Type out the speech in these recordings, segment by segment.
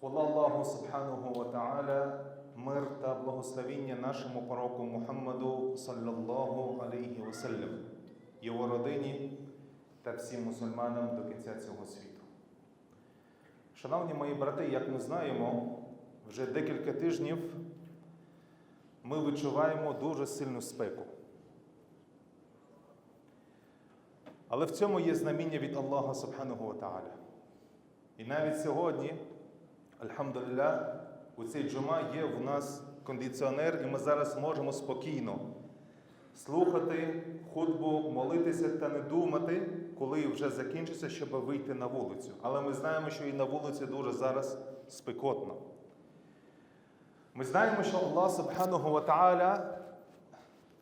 Хвала Аллаху Субханаху ва Ta'ala, мир та благословіння нашому пророку Мухаммаду саллаллаху алейхі васеллям, його родині та всім мусульманам до кінця цього світу. Шановні мої брати, як ми знаємо, вже декілька тижнів ми відчуваємо дуже сильну спеку. Але в цьому є знаміння від Аллаха Субханаху ва Ta'ala. І навіть сьогодні, альхамдулillah, у цей джума є в нас кондиціонер, і ми зараз можемо спокійно слухати хутбу, молитися та не думати, коли вже закінчиться, щоб вийти на вулицю. Але ми знаємо, що і на вулиці дуже зараз спекотно. Ми знаємо, що Аллах Субханаху ва Ta'ala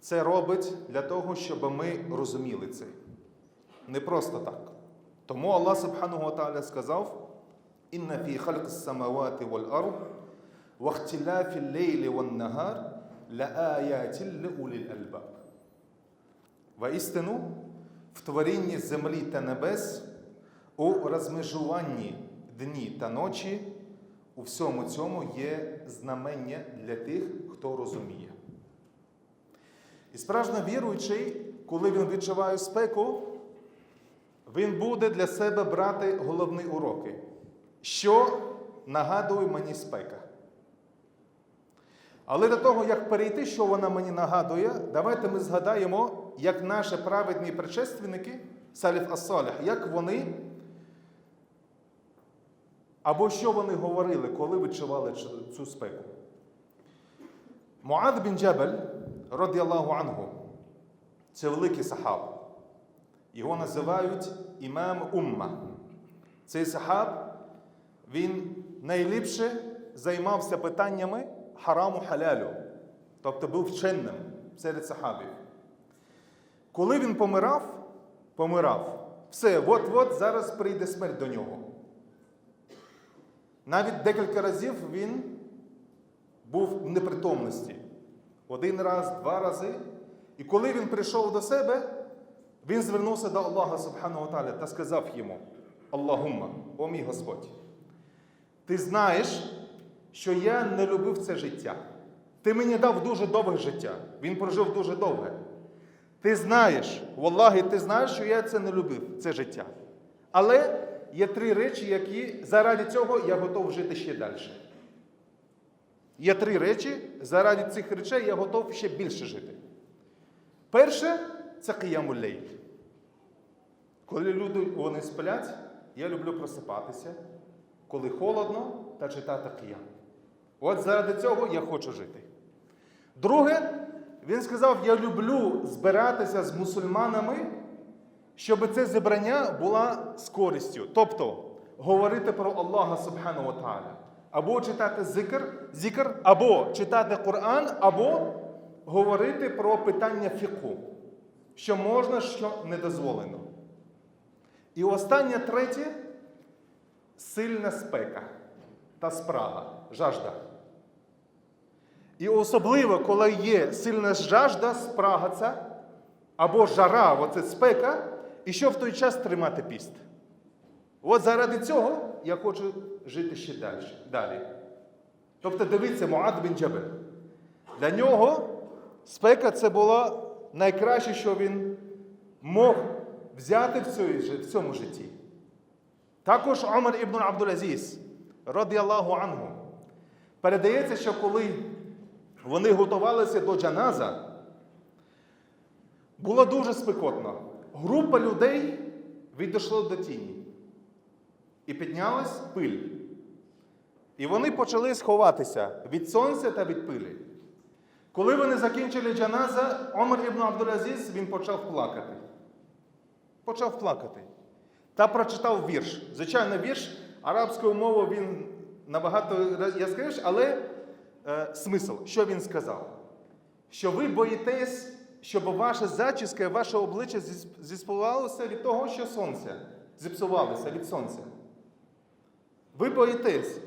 це робить для того, щоб ми розуміли це. Не просто так. Тому Аллах Субханаху ва Ta'ala сказав: Ард ва ихтилафі лейлі ван нагар ла аятин ли уліл альбаб. Воістину, в творінні землі та небес, у розмежуванні дні та ночі, у всьому цьому є знамення для тих, хто розуміє. І справжньо віруючий, коли він відчуває спеку, він буде для себе брати головні уроки. Що нагадує мені спека? Але до того, як перейти, що вона мені нагадує, давайте ми згадаємо, як наші праведні предшественники, Саліф Ас-Саліх, як вони, або що вони говорили, коли відчували цю спеку. Муад бін Джабель, радіаллаху ангу, це великий сахаб. Його називають імам Умма. Цей сахаб, він найліпше займався питаннями хараму халялю, тобто був вченим серед сахабів. Коли він помирав, помирав, все, от-от зараз прийде смерть до нього. Навіть декілька разів він був в непритомності. Один раз, два рази. І коли він прийшов до себе, він звернувся до Аллаха Субхану Таля та сказав йому: Аллахумма, о мій Господь, ти знаєш, що я не любив це життя. Ти мені дав дуже довге життя. Він прожив дуже довге. Ти знаєш, Валлахи, ти знаєш, що я це не любив, це життя. Але є три речі, які заради цього я готов жити ще далі. Є три речі, заради цих речей я готов ще більше жити. Перше це киямулей. Коли люди вони сплять, я люблю просипатися, коли холодно, та читати киям. От заради цього я хочу жити. Друге, він сказав: я люблю збиратися з мусульманами, щоб це зібрання було з користю. Тобто говорити про Аллаха Субхану Ta'ala. Або читати зикр, зікр, або читати Коран, або говорити про питання фіку, що можна, що не дозволено. І останнє третє сильна спека та спрага, жажда. І особливо, коли є сильна жажда, спрага ця, або жара, оце спека, і що в той час тримати піст. От заради цього я хочу жити ще далі. далі. Тобто, дивіться, Муад бін Джабель. Для нього спека це було найкраще, що він мог взяти в цьому житті. Також Умар ібн Абдул-Азіз, радіаллаху ангу, передається, що коли вони готувалися до джаназа, було дуже спекотно. Група людей відійшла до тіні. І піднялась пиль. І вони почали сховатися від сонця та від пилі. Коли вони закінчили джаназа, Омар ібн Абдул-Азіз, він почав плакати. Почав плакати. Та прочитав вірш. Звичайно, вірш арабською мовою він набагато яскравіше, але е, смисл, що він сказав? Що ви боїтесь, щоб ваша зачіска, ваше обличчя зіспувалося від того, що сонце. Зіпсувалося від сонця. Ви боїтесь.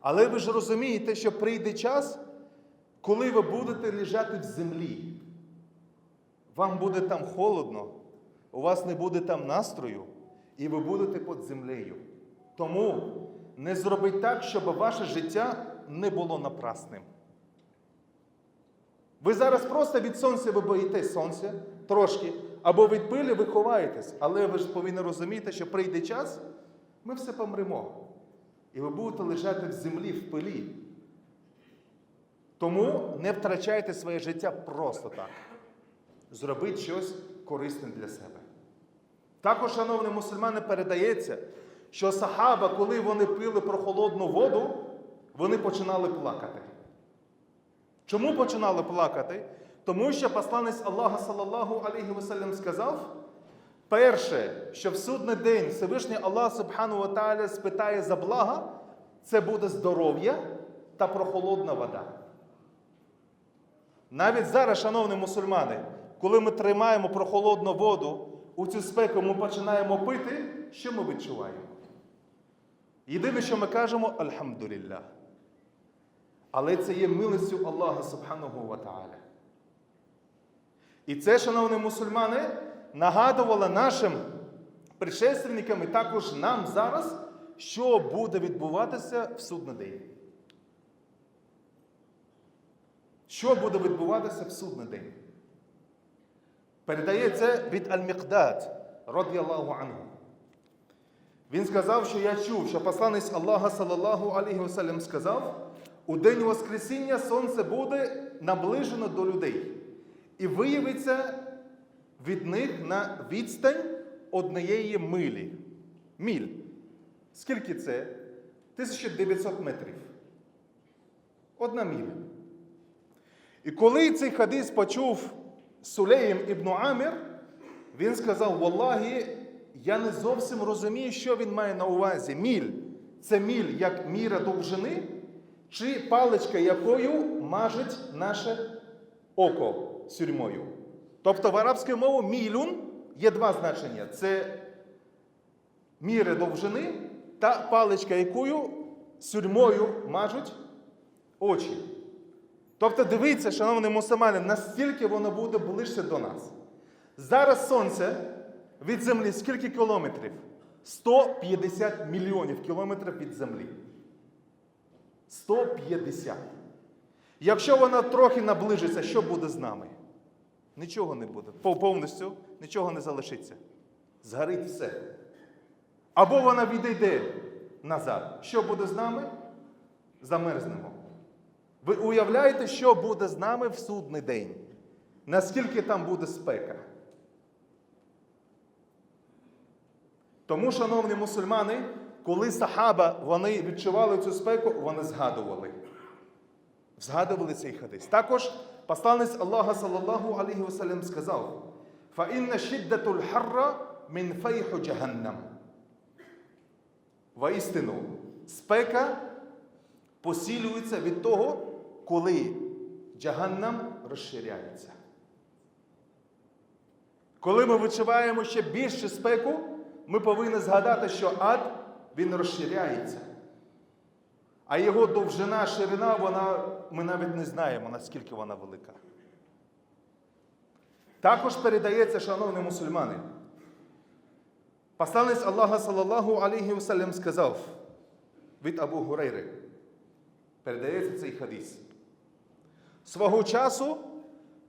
Але ви ж розумієте, що прийде час, коли ви будете лежати в землі. Вам буде там холодно, у вас не буде там настрою, і ви будете під землею. Тому не зробить так, щоб ваше життя не було напрасним. Ви зараз просто від сонця ви боїтесь сонця трошки, або від пилі ви ховаєтесь, але ви ж повинні розуміти, що прийде час, ми все помремо. І ви будете лежати в землі, в пилі. Тому не втрачайте своє життя просто так. Зробіть щось корисне для себе. Також, шановні мусульмани, передається, що сахаба, коли вони пили про холодну воду, вони починали плакати. Чому починали плакати? Тому що посланець Аллаха, салаллаху алейхи вассалям, сказав, перше, що в судний день Всевишній Аллах Субхану ва спитає за блага, це буде здоров'я та прохолодна вода. Навіть зараз, шановні мусульмани, коли ми тримаємо прохолодну воду, у цю спеку ми починаємо пити, що ми відчуваємо? Єдине, що ми кажемо Альхамдулілlah. Але це є милостю Аллаха Субханого ва Тааля. І це, шановні мусульмани, нагадувало нашим предшественникам і також нам зараз, що буде відбуватися в судний день. Що буде відбуватися в судний день? Передається від Аль-Миqдад, радіаллаху анху. Він сказав, що я чув, що посланець Аллаха, салаллаху алейхи вассалям, сказав, у день Воскресіння сонце буде наближено до людей і виявиться від них на відстань однієї милі. Міль. Скільки це? 1900 метрів. Одна міля. І коли цей хадис почув Сулеєм ібн Амір, він сказав: Валлахі, я не зовсім розумію, що він має на увазі. Міль. Це міль як міра довжини, чи паличка, якою мажить наше око сюрмою. Тобто в арабській мові мілюн є два значення: це міри довжини та паличка, якою сюрмою мажуть очі. Тобто, дивіться, шановні мусульмани, настільки воно буде ближче до нас. Зараз сонце від землі скільки кілометрів? 150 мільйонів кілометрів від землі. 150. Якщо вона трохи наближиться, що буде з нами? Нічого не буде. Повністю нічого не залишиться. Згорить все. Або вона відійде назад. Що буде з нами? Замерзнемо. Ви уявляєте, що буде з нами в судний день? Наскільки там буде спека? Тому, шановні мусульмани, коли сахаба вони відчували цю спеку, вони згадували. Згадували цей хадис. Також посланець Аллаха саллаллаху алейхі васалям сказав: Фаінна шіддатуль харра мін фейху джаганнам. Воістину, спека посілюється від того, коли джаганнам розширяється. Коли ми відчуваємо ще більше спеку, ми повинні згадати, що ад він розширяється. А його довжина, ширина, вона, ми навіть не знаємо, наскільки вона велика. Також передається, шановні мусульмани. Посланець Аллаха, салаллаху алейхи вассалям, сказав від Абу Гурейри. Передається цей хадис. Свого часу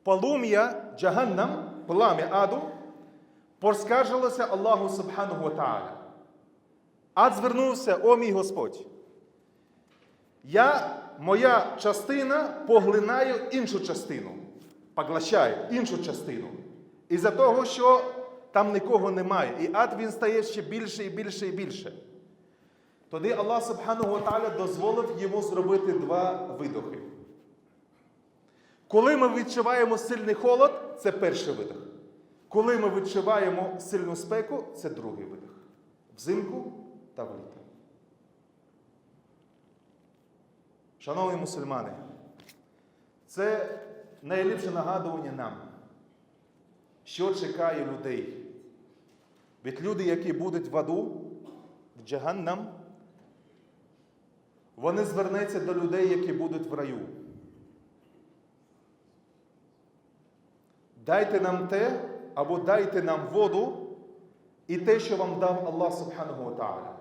полум'я Джаганнам, плам'я аду, поскаржилося Аллаху Субхану Та'аля. Ад звернувся, о мій Господь. Я, моя частина, поглинаю іншу частину, поглощаю іншу частину. Із-за того, що там нікого немає. І ад він стає ще більше і більше і більше. Тоді Аллах Субхану Та'аля дозволив йому зробити два видохи. Коли ми відчуваємо сильний холод, це перший видох. Коли ми відчуваємо сильну спеку, це другий видох. Взимку та влітку. Шановні мусульмани, це найліпше нагадування нам, що чекає людей. Від людей, які будуть в аду, в Джаганнам, вони звернуться до людей, які будуть в раю. Дайте нам те, або дайте нам воду і те, що вам дав Аллах Субхану ва Та'аля.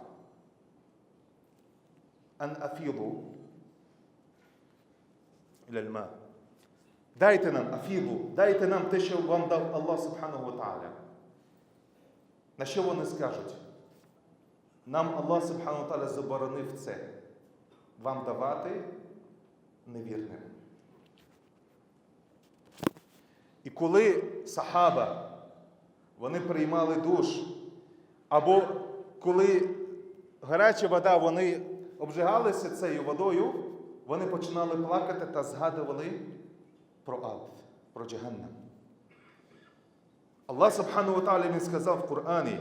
ан афіду іляльма. Дайте нам афіду, дайте нам те, що вам дав Аллах Субхану ва Тааля. На що вони скажуть? Нам Аллах Субхану ва Тааля заборонив це. Вам давати невірним. І коли сахаба вони приймали душ, або коли гаряча вода, вони обжигалися цією водою, вони починали плакати та згадували про ад, про Джаганнам. Аллах Субхану ва Він сказав в Кор'ані,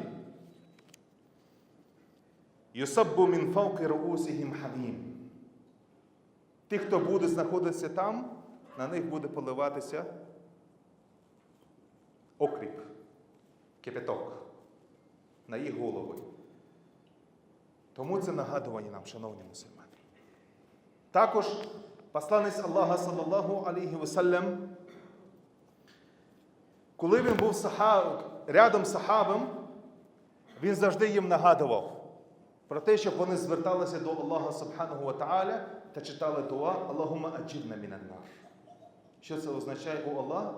Юсаббу мін фавки руусihim хамім. Ті, хто буде знаходитися там, на них буде поливатися окріп, кипяток на їх голови. Тому це нагадування нам, шановні мусульмани. Також посланець Аллаха саллаллаху алейхи васалям, коли він був сахаб, рядом з сахабом, він завжди їм нагадував про те, щоб вони зверталися до Аллаха Субхану ва Тааля та читали дуа Аллахума аджибна мінаннар. Що це означає у Аллах?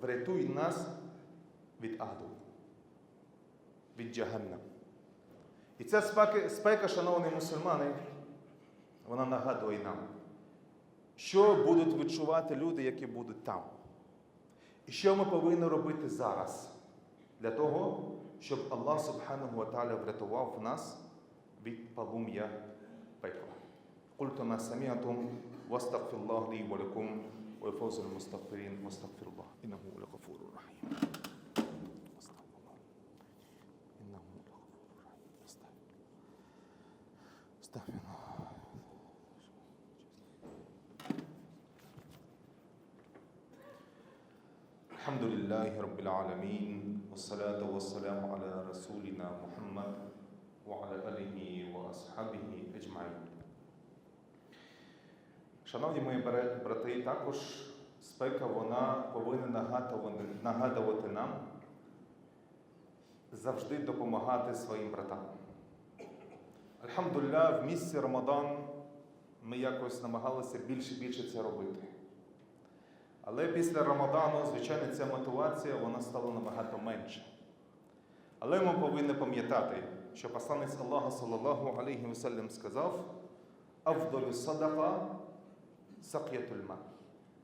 Врятуй нас від аду, від Джаганнам. І ця спека, спека, шановні мусульмани, вона нагадує нам, що будуть відчувати люди, які будуть там. І що ми повинні робити зараз для того, щоб Аллах Субхану ва Тааля врятував нас від полум'я пекла. قلت ما سمعتم واستغفر الله لي ولكم ويفوز المستغفرين واستغفر الله انه لغفور رحيم لله رب العالمين والصلاة والسلام على رسولنا محمد وعلى آله وأصحابه أجمعين Шановні мої бра- брати, також спека вона повинна нагадувати, нагадувати нам завжди допомагати своїм братам. Альхамдулillah, в місці Рамадан ми якось намагалися більше і більше це робити. Але після Рамадану, звичайно, ця мотивація вона стала набагато менше. Але ми повинні пам'ятати, що посланець Аллаха саллаллаху алейхі васалям сказав: Авдолю садака сак'ятульма.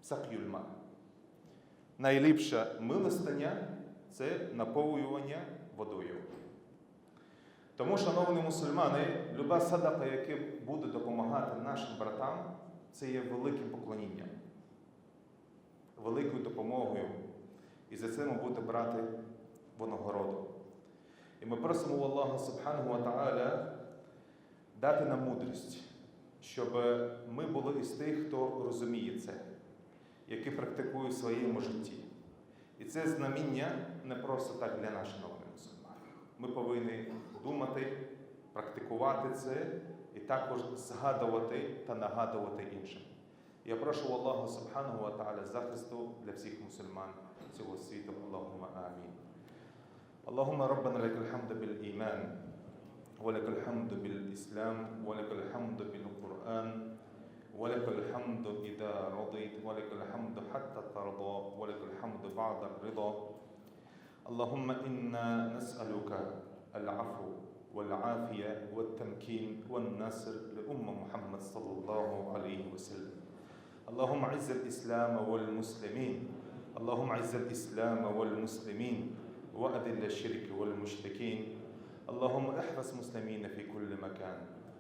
Сак'юльма. Найліпше милостиня це наповнювання водою. Тому, шановні мусульмани, люба садака, яка буде допомагати нашим братам, це є великим поклонінням, великою допомогою. І за це ми будемо брати винагороду. І ми просимо Аллаха Субхану Тааля дати нам мудрість, щоб ми були із тих, хто розуміє це, які практикує в своєму житті. І це знаміння не просто так для наших народних мусульман. Ми повинні думати, практикувати це і також згадувати та нагадувати іншим. Я прошу у Аллаха Субхану ва Тааля захисту для всіх мусульман цього світу. Аллахума амін. اللهم ربنا لك الحمد بالإيمان ولك الحمد بالإسلام ولك الحمد بالقرآن ولك الحمد إذا رضيت ولك الحمد حتى ترضى ولك الحمد بعد الرضا اللهم إنا نسألك العفو والعافية والتمكين والنصر لأمة محمد صلى الله عليه وسلم اللهم عز الإسلام والمسلمين. اللهم عز الإسلام والمسلمين وأذل الشرك والمشركين. اللهم احفظ مسلمين في كل مكان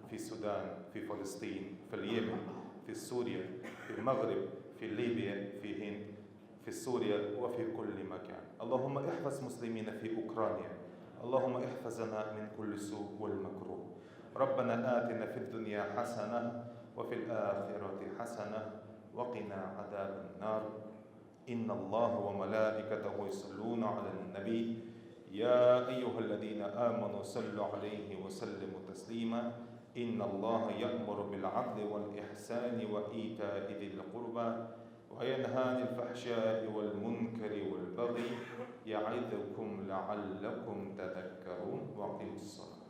في السودان في فلسطين في اليمن في سوريا في المغرب في ليبيا في هند في سوريا وفي كل مكان. اللهم احفظ مسلمين في أوكرانيا. اللهم احفظنا من كل سوء والمكروه. ربنا آتنا في الدنيا حسنة وفي الآخرة حسنة وقنا عذاب النار. إن الله وملائكته يصلون على النبي. يا أيها الذين آمنوا صلوا عليه وسلموا تسليما. إن الله يأمر بالعدل والإحسان وإيتاء ذي القربى وينهى عن الفحشاء والمنكر والبغي يعظكم لعلكم تذكرون. وأقيموا الصلاة.